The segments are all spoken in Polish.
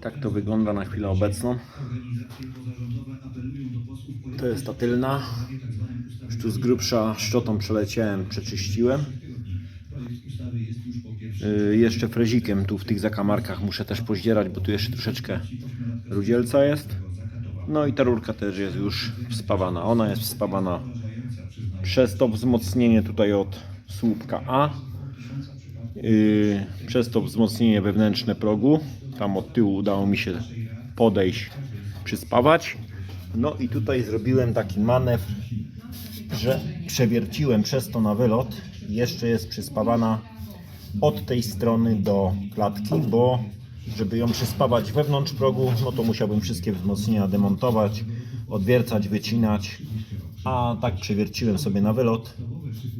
Tak to wygląda na chwilę obecną. To jest ta tylna. Już tu z grubsza szczotą przeleciałem, przeczyściłem. Yy, jeszcze frezikiem tu w tych zakamarkach muszę też pozdzierać, bo tu jeszcze troszeczkę rudzielca jest. No i ta rurka też jest już wspawana. Ona jest wspawana przez to wzmocnienie tutaj od słupka A. Yy, przez to wzmocnienie wewnętrzne progu. Tam od tyłu udało mi się podejść, przyspawać. No i tutaj zrobiłem taki manewr, że przewierciłem przez to na wylot. Jeszcze jest przyspawana od tej strony do klatki, bo żeby ją przyspawać wewnątrz progu, no to musiałbym wszystkie wzmocnienia demontować, odwiercać, wycinać. A tak przewierciłem sobie na wylot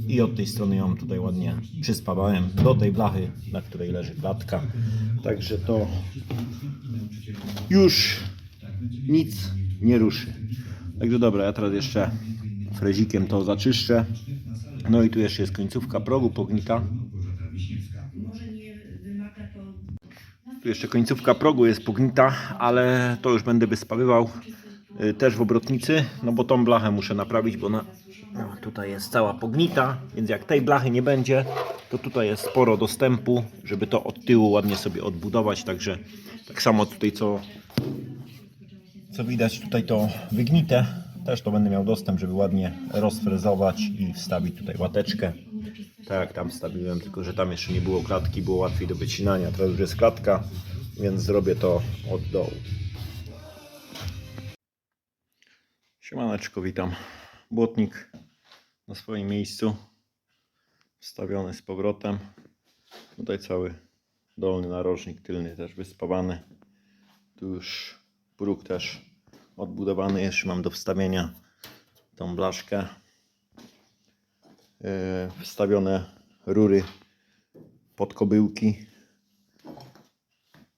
i od tej strony ją tutaj ładnie przyspawałem do tej blachy, na której leży klatka. Także to już nic nie ruszy. Także dobra, ja teraz jeszcze frezikiem to zaczyszczę. No i tu jeszcze jest końcówka progu pognita. Tu jeszcze końcówka progu jest pognita, ale to już będę wyspawywał też w obrotnicy, no bo tą blachę muszę naprawić, bo ona no, tutaj jest cała pognita, więc jak tej blachy nie będzie, to tutaj jest sporo dostępu, żeby to od tyłu ładnie sobie odbudować, także tak samo tutaj co co widać tutaj to wygnite, też to będę miał dostęp, żeby ładnie rozfrezować i wstawić tutaj łateczkę. Tak tam wstawiłem, tylko że tam jeszcze nie było klatki, było łatwiej do wycinania. Teraz już jest klatka, więc zrobię to od dołu. Siemaneczko, witam. Błotnik na swoim miejscu. Wstawiony z powrotem. Tutaj cały dolny narożnik, tylny też wyspawany. Tu już próg też odbudowany. Jeszcze mam do wstawienia tą blaszkę. Yy, wstawione rury pod kobyłki,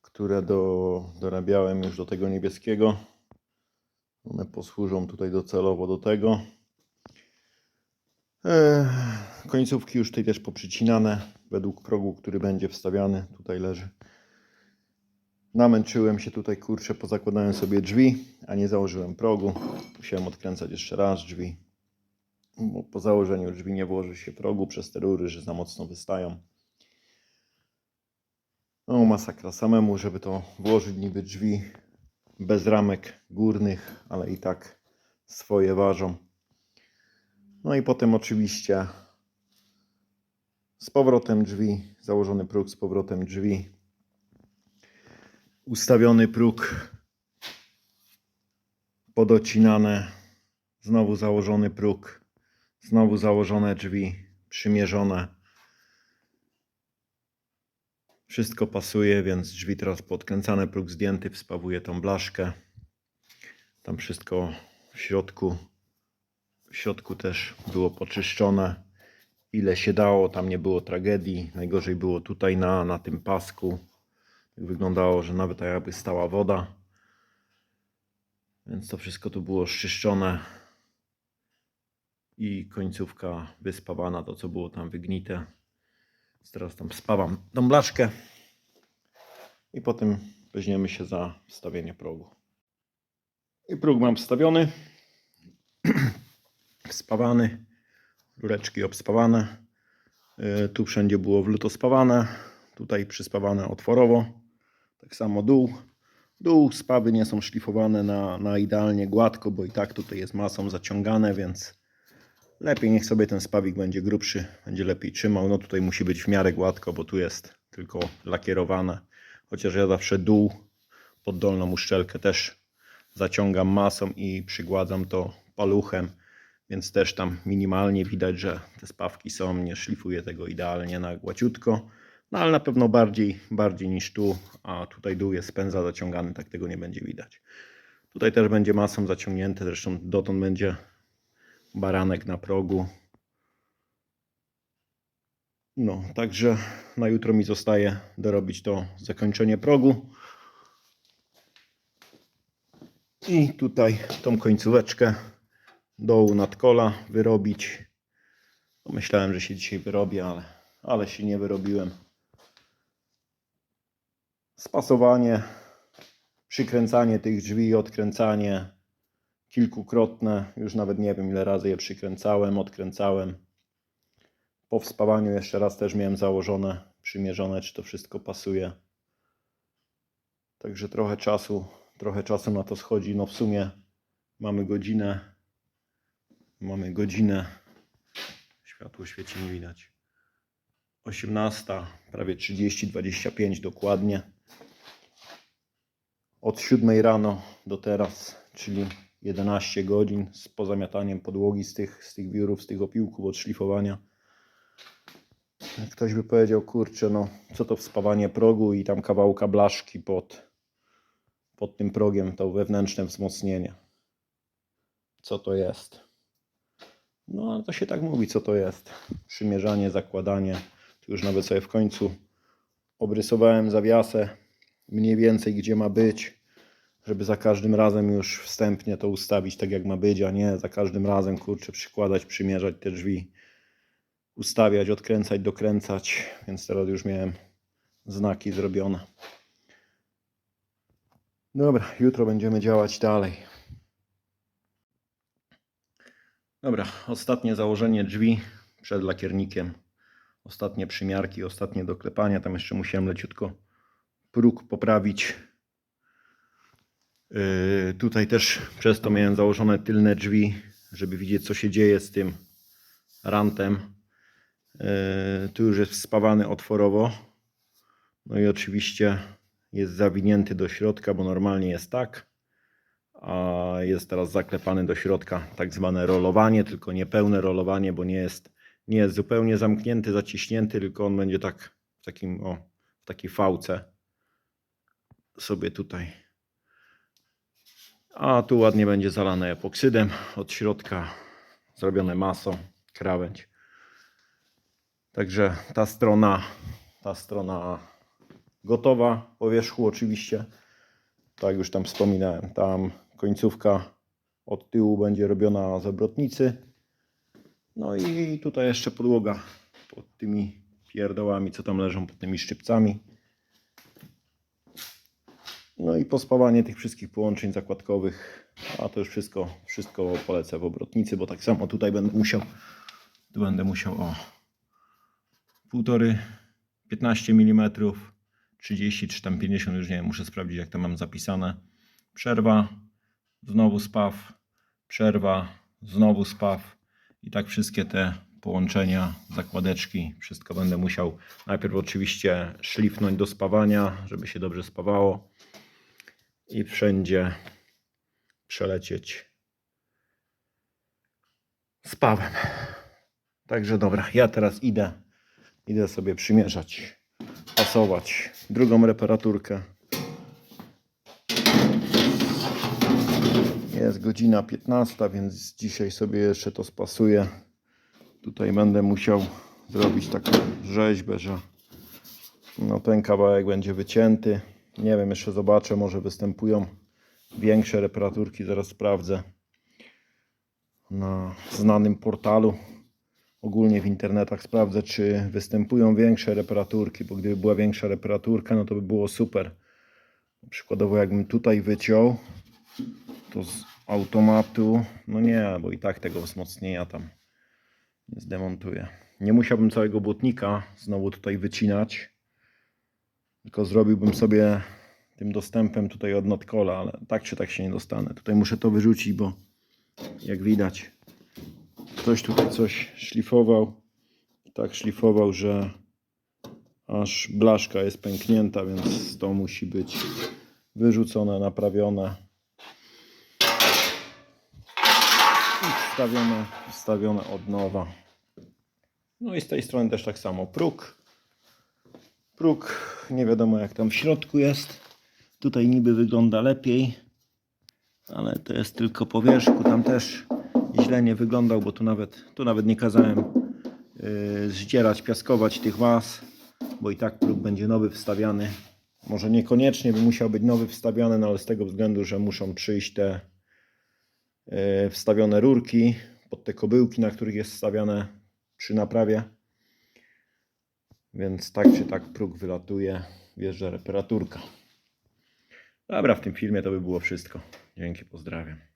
które do, dorabiałem już do tego niebieskiego. One posłużą tutaj docelowo do tego. Yy, końcówki już tutaj też poprzycinane według progu, który będzie wstawiany. Tutaj leży. Namęczyłem się tutaj, kurczę, pozakładałem sobie drzwi, a nie założyłem progu. Musiałem odkręcać jeszcze raz drzwi. Bo po założeniu drzwi nie włoży się progu przez te rury, że za mocno wystają. No masakra samemu, żeby to włożyć niby drzwi bez ramek górnych, ale i tak swoje ważą. No i potem oczywiście z powrotem drzwi, założony próg z powrotem drzwi, ustawiony próg, podocinane, znowu założony próg, znowu założone drzwi, przymierzone. Wszystko pasuje, więc drzwi teraz podkręcane, próg zdjęty, wspawuje tą blaszkę. Tam wszystko w środku, w środku też było poczyszczone. Ile się dało, tam nie było tragedii. Najgorzej było tutaj na, na tym pasku. Tak wyglądało, że nawet jakby stała woda. Więc to wszystko tu było szczyszczone. I końcówka wyspawana, to co było tam wygnite. Teraz tam spawam tą blaszkę. I potem weźmiemy się za wstawienie progu. I próg mam wstawiony. Spawany. Rureczki obspawane. Yy, Tu wszędzie było wluto spawane. Tutaj przyspawane otworowo. Tak samo dół. Dół spawy nie są szlifowane na, na idealnie gładko, bo i tak tutaj jest masą zaciągane, więc lepiej niech sobie ten spawik będzie grubszy, będzie lepiej trzymał. No tutaj musi być w miarę gładko, bo tu jest tylko lakierowane. Chociaż ja zawsze dół pod dolną uszczelkę też zaciągam masą i przygładzam to paluchem, więc też tam minimalnie widać, że te spawki są, nie szlifuję tego idealnie na gładziutko. No ale na pewno bardziej, bardziej niż tu, a tutaj dół jest spędza zaciągany, tak tego nie będzie widać. Tutaj też będzie masą zaciągnięte, zresztą dotąd będzie baranek na progu. No, także na jutro mi zostaje dorobić to zakończenie progu. I tutaj tą końcóweczkę dołu nadkola wyrobić. No, Myślałem, że się dzisiaj wyrobię, ale, ale się nie wyrobiłem. Spasowanie przykręcanie tych drzwi, odkręcanie kilkukrotne. Już nawet nie wiem ile razy je przykręcałem, odkręcałem. Po wspawaniu jeszcze raz też miałem założone, przymierzone, czy to wszystko pasuje. Także trochę czasu, trochę czasu na to schodzi. No w sumie mamy godzinę. Mamy godzinę. Światło świeci, nie widać. 18, prawie 30, 25 dokładnie. Od 7 rano do teraz, czyli 11 godzin z pozamiataniem podłogi z tych, z tych wiórów, z tych opiłków od szlifowania. Ktoś by powiedział, kurczę, no co to wspawanie progu i tam kawałka blaszki pod, pod tym progiem, to wewnętrzne wzmocnienie. Co to jest? No, ale to się tak mówi, co to jest. Przymierzanie, zakładanie. Tu już nawet sobie w końcu obrysowałem zawiasę mniej więcej, gdzie ma być, żeby za każdym razem już wstępnie to ustawić tak, jak ma być, a nie za każdym razem, kurczę, przykładać, przymierzać te drzwi, ustawiać, odkręcać, dokręcać. Więc teraz już miałem znaki zrobione. Dobra, jutro będziemy działać dalej. Dobra, ostatnie założenie drzwi przed lakiernikiem. Ostatnie przymiarki, ostatnie doklepania. Tam jeszcze musiałem leciutko próg poprawić. Yy, tutaj też przez to miałem założone tylne drzwi, żeby widzieć co się dzieje z tym rantem. Yy, tu już jest spawany otworowo. No i oczywiście jest zawinięty do środka, bo normalnie jest tak a jest teraz zaklepany do środka tak zwane rolowanie, tylko niepełne rolowanie, bo nie jest, nie jest zupełnie zamknięty, zaciśnięty, tylko on będzie tak w takim, o, w takiej fałce sobie tutaj. A tu ładnie będzie zalane epoksydem od środka, zrobione masą, krawędź. Także ta strona, ta strona gotowa po wierzchu oczywiście. Tak już tam wspominałem, tam końcówka od tyłu będzie robiona z obrotnicy. No i tutaj jeszcze podłoga pod tymi pierdołami, co tam leżą pod tymi szczypcami. No i pospawanie tych wszystkich połączeń zakładkowych. A to już wszystko, wszystko polecę w obrotnicy, bo tak samo tutaj będę musiał, tu będę musiał o półtory, 15 mm, 30 czy tam 50, już nie wiem, muszę sprawdzić jak to mam zapisane. Przerwa, znowu spaw, przerwa, znowu spaw i tak wszystkie te połączenia, zakładeczki, wszystko będę musiał najpierw oczywiście szlifnąć do spawania, żeby się dobrze spawało i wszędzie przelecieć spawem. Także dobra, ja teraz idę, idę sobie przymierzać, pasować drugą reparaturkę. Jest godzina 15, więc dzisiaj sobie jeszcze to spasuję. Tutaj będę musiał zrobić taką rzeźbę, że no ten kawałek będzie wycięty. Nie wiem, jeszcze zobaczę, może występują większe reparaturki, zaraz sprawdzę na znanym portalu. Ogólnie w internetach sprawdzę, czy występują większe reparaturki, bo gdyby była większa reparaturka, no to by było super. Przykładowo, jakbym tutaj wyciął, to z automatu, no nie, bo i tak tego wzmocnienia tam nie zdemontuję. Nie musiałbym całego błotnika znowu tutaj wycinać, tylko zrobiłbym sobie tym dostępem tutaj od nadkola, ale tak czy tak się nie dostanę. Tutaj muszę to wyrzucić, bo jak widać, ktoś tutaj coś szlifował. Tak szlifował, że aż blaszka jest pęknięta, więc to musi być wyrzucone, naprawione. I wstawione, wstawione od nowa. No i z tej strony też tak samo. Próg. Próg, nie wiadomo jak tam w środku jest. Tutaj niby wygląda lepiej, ale to jest tylko po wierzchu. Tam też źle nie wyglądał, bo tu nawet, tu nawet nie kazałem yy, zdzierać, piaskować tych was, bo i tak próg będzie nowy wstawiany. Może niekoniecznie by musiał być nowy wstawiany, no ale z tego względu, że muszą przyjść te yy, wstawione rurki pod te kobyłki, na których jest wstawiane przy naprawie. Więc tak czy tak próg wylatuje, wjeżdża reparaturka. Dobra, w tym filmie to by było wszystko. Dzięki, pozdrawiam.